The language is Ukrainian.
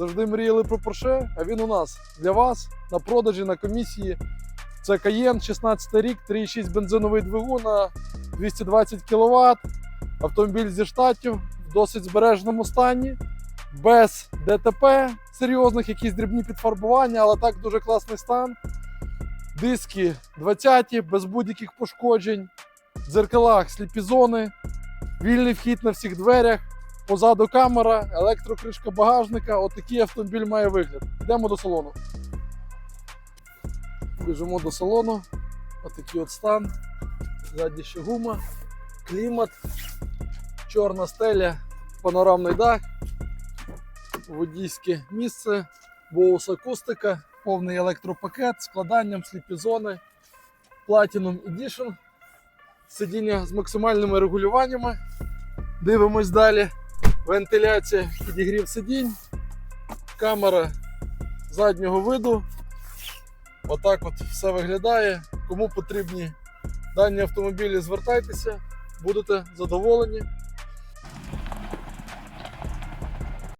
Завжди мріяли про Porsche, а він у нас для вас на продажі на комісії. Це Cayenne, 16 рік, 3,6 бензиновий двигун на 220 кВт. Автомобіль зі штатів в досить збереженому стані, без ДТП серйозних, якісь дрібні підфарбування, але так дуже класний стан. Диски 20-ті, без будь-яких пошкоджень, в дзеркалах сліпі зони, вільний вхід на всіх дверях, позаду камера, електрокришка багажника. Отакий автомобіль має вигляд. Йдемо до салону. Біжимо до салону. Отакий от стан. Ззаді ще гума, клімат, чорна стеля, панорамний дах, водійське місце, боус акустика, повний електропакет з складанням, сліпі зони, Platinum Edition, сидіння з максимальними регулюваннями. Дивимось далі. Вентиляція, підігрів сидінь, камера заднього виду. Отак от все виглядає. Кому потрібні дані автомобілі, звертайтеся, будете задоволені.